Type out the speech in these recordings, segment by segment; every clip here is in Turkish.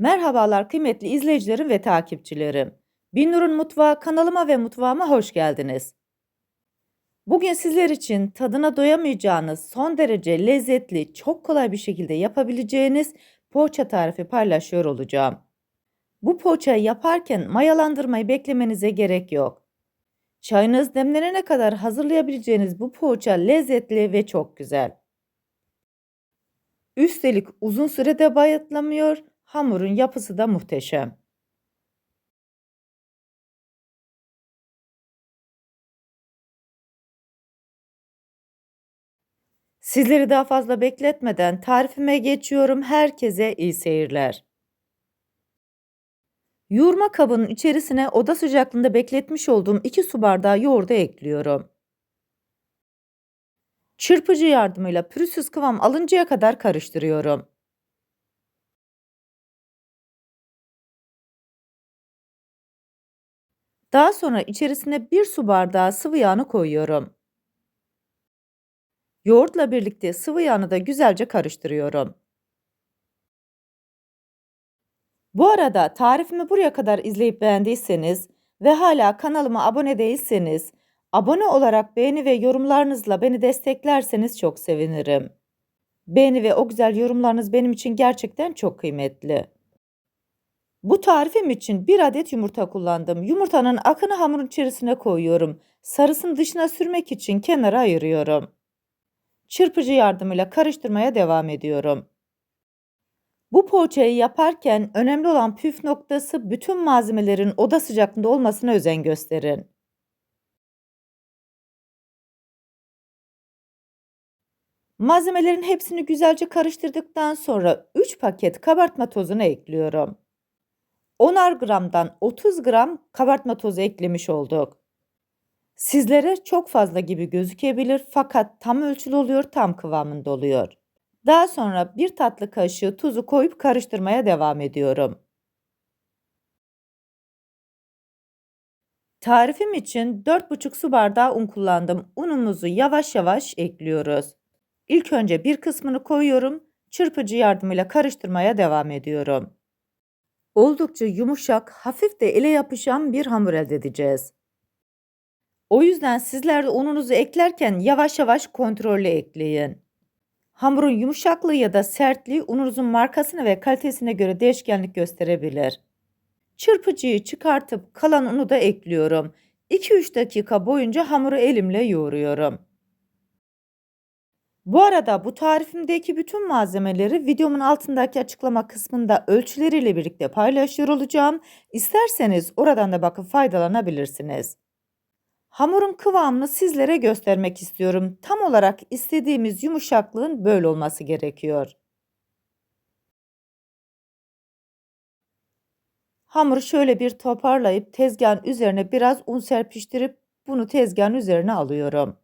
Merhabalar kıymetli izleyicilerim ve takipçilerim. Binnur'un Mutfağı kanalıma ve mutfağıma hoş geldiniz. Bugün sizler için tadına doyamayacağınız son derece lezzetli, çok kolay bir şekilde yapabileceğiniz poğaça tarifi paylaşıyor olacağım. Bu poğaçayı yaparken mayalandırmayı beklemenize gerek yok. Çayınız demlenene kadar hazırlayabileceğiniz bu poğaça lezzetli ve çok güzel. Üstelik uzun sürede bayatlamıyor, hamurun yapısı da muhteşem. Sizleri daha fazla bekletmeden tarifime geçiyorum. Herkese iyi seyirler. Yoğurma kabının içerisine oda sıcaklığında bekletmiş olduğum 2 su bardağı yoğurdu ekliyorum. Çırpıcı yardımıyla pürüzsüz kıvam alıncaya kadar karıştırıyorum. Daha sonra içerisine 1 su bardağı sıvı yağını koyuyorum. Yoğurtla birlikte sıvı yağını da güzelce karıştırıyorum. Bu arada tarifimi buraya kadar izleyip beğendiyseniz ve hala kanalıma abone değilseniz, abone olarak beğeni ve yorumlarınızla beni desteklerseniz çok sevinirim. Beğeni ve o güzel yorumlarınız benim için gerçekten çok kıymetli. Bu tarifim için bir adet yumurta kullandım. Yumurtanın akını hamurun içerisine koyuyorum. Sarısını dışına sürmek için kenara ayırıyorum. Çırpıcı yardımıyla karıştırmaya devam ediyorum. Bu poğaçayı yaparken önemli olan püf noktası bütün malzemelerin oda sıcaklığında olmasına özen gösterin. Malzemelerin hepsini güzelce karıştırdıktan sonra 3 paket kabartma tozunu ekliyorum. 10'ar gramdan 30 gram kabartma tozu eklemiş olduk. Sizlere çok fazla gibi gözükebilir fakat tam ölçülü oluyor, tam kıvamında oluyor. Daha sonra bir tatlı kaşığı tuzu koyup karıştırmaya devam ediyorum. Tarifim için 4,5 su bardağı un kullandım. Unumuzu yavaş yavaş ekliyoruz. İlk önce bir kısmını koyuyorum, çırpıcı yardımıyla karıştırmaya devam ediyorum. Oldukça yumuşak, hafif de ele yapışan bir hamur elde edeceğiz. O yüzden sizler de ununuzu eklerken yavaş yavaş kontrollü ekleyin. Hamurun yumuşaklığı ya da sertliği ununuzun markasına ve kalitesine göre değişkenlik gösterebilir. Çırpıcıyı çıkartıp kalan unu da ekliyorum. 2-3 dakika boyunca hamuru elimle yoğuruyorum. Bu arada bu tarifimdeki bütün malzemeleri videomun altındaki açıklama kısmında ölçüleriyle birlikte paylaşıyor olacağım. İsterseniz oradan da bakıp faydalanabilirsiniz. Hamurun kıvamını sizlere göstermek istiyorum. Tam olarak istediğimiz yumuşaklığın böyle olması gerekiyor. Hamuru şöyle bir toparlayıp tezgahın üzerine biraz un serpiştirip bunu tezgahın üzerine alıyorum.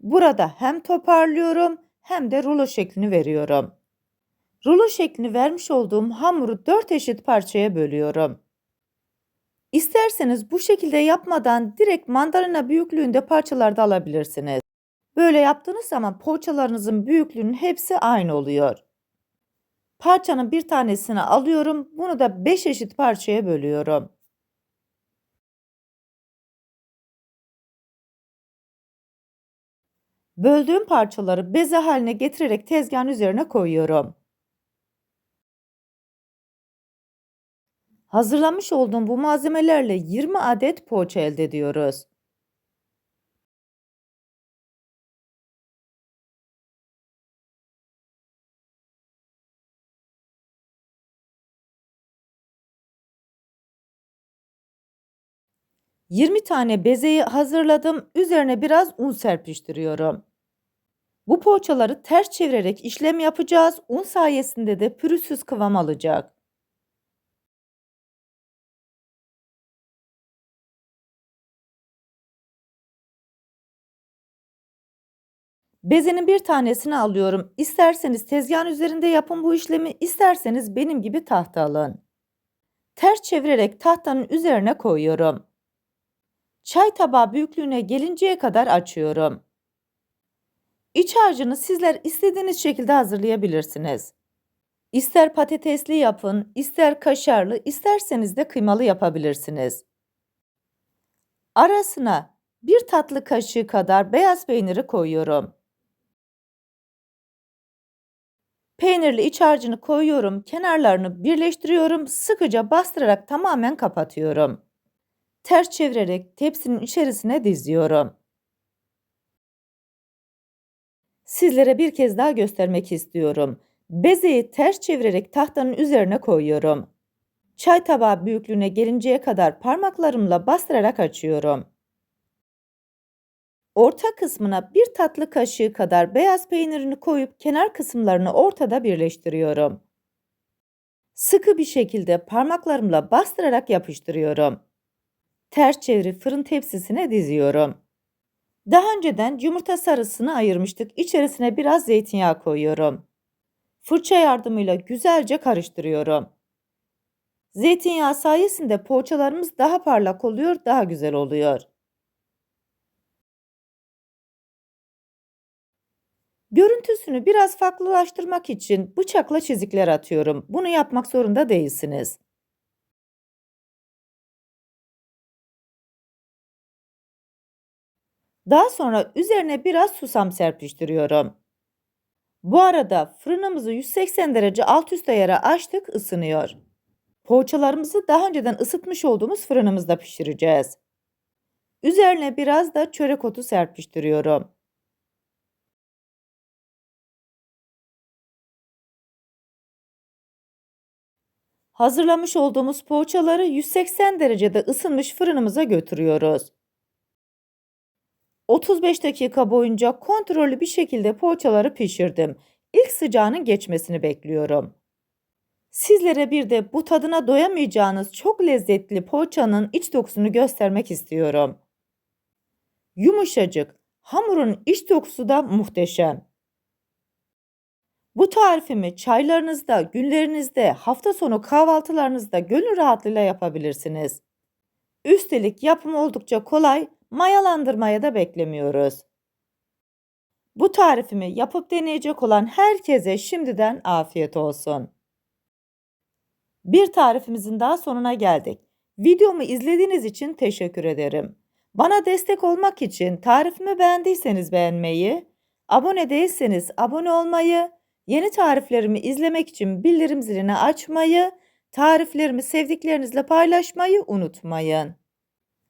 Burada hem toparlıyorum hem de rulo şeklini veriyorum. Rulo şeklini vermiş olduğum hamuru 4 eşit parçaya bölüyorum. İsterseniz bu şekilde yapmadan direkt mandalina büyüklüğünde parçalarda alabilirsiniz. Böyle yaptığınız zaman poğaçalarınızın büyüklüğünün hepsi aynı oluyor. Parçanın bir tanesini alıyorum. Bunu da 5 eşit parçaya bölüyorum. Böldüğüm parçaları beze haline getirerek tezgahın üzerine koyuyorum. Hazırlamış olduğum bu malzemelerle 20 adet poğaça elde ediyoruz. Yirmi tane bezeyi hazırladım. Üzerine biraz un serpiştiriyorum. Bu poğaçaları ters çevirerek işlem yapacağız. Un sayesinde de pürüzsüz kıvam alacak. Bezenin bir tanesini alıyorum. İsterseniz tezgahın üzerinde yapın bu işlemi, isterseniz benim gibi tahta alın. Ters çevirerek tahtanın üzerine koyuyorum. Çay tabağı büyüklüğüne gelinceye kadar açıyorum. İç harcını sizler istediğiniz şekilde hazırlayabilirsiniz. İster patatesli yapın, ister kaşarlı, isterseniz de kıymalı yapabilirsiniz. Arasına bir tatlı kaşığı kadar beyaz peyniri koyuyorum. Peynirli iç harcını koyuyorum, kenarlarını birleştiriyorum, sıkıca bastırarak tamamen kapatıyorum. Ters çevirerek tepsinin içerisine diziyorum. Sizlere bir kez daha göstermek istiyorum. Bezeyi ters çevirerek tahtanın üzerine koyuyorum. Çay tabağı büyüklüğüne gelinceye kadar parmaklarımla bastırarak açıyorum. Orta kısmına bir tatlı kaşığı kadar beyaz peynirini koyup kenar kısımlarını ortada birleştiriyorum. Sıkı bir şekilde parmaklarımla bastırarak yapıştırıyorum. Ters çevirip fırın tepsisine diziyorum. Daha önceden yumurta sarısını ayırmıştık. İçerisine biraz zeytinyağı koyuyorum. Fırça yardımıyla güzelce karıştırıyorum. Zeytinyağı sayesinde poğaçalarımız daha parlak oluyor, daha güzel oluyor. Görüntüsünü biraz farklılaştırmak için bıçakla çizikler atıyorum. Bunu yapmak zorunda değilsiniz. Daha sonra üzerine biraz susam serpiştiriyorum. Bu arada fırınımızı 180 derece alt üst ayara açtık ısınıyor. Poğaçalarımızı daha önceden ısıtmış olduğumuz fırınımızda pişireceğiz. Üzerine biraz da çörek otu serpiştiriyorum. Hazırlamış olduğumuz poğaçaları 180 derecede ısınmış fırınımıza götürüyoruz. 35 dakika boyunca kontrollü bir şekilde poğaçaları pişirdim. İlk sıcağının geçmesini bekliyorum. Sizlere bir de bu tadına doyamayacağınız çok lezzetli poğaçanın iç dokusunu göstermek istiyorum. Yumuşacık, hamurun iç dokusu da muhteşem. Bu tarifimi çaylarınızda, günlerinizde, hafta sonu kahvaltılarınızda gönül rahatlığıyla yapabilirsiniz. Üstelik yapımı oldukça kolay, mayalandırmaya da beklemiyoruz. Bu tarifimi yapıp deneyecek olan herkese şimdiden afiyet olsun. Bir tarifimizin daha sonuna geldik. Videomu izlediğiniz için teşekkür ederim. Bana destek olmak için tarifimi beğendiyseniz beğenmeyi, abone değilseniz abone olmayı, yeni tariflerimi izlemek için bildirim zilini açmayı, tariflerimi sevdiklerinizle paylaşmayı unutmayın.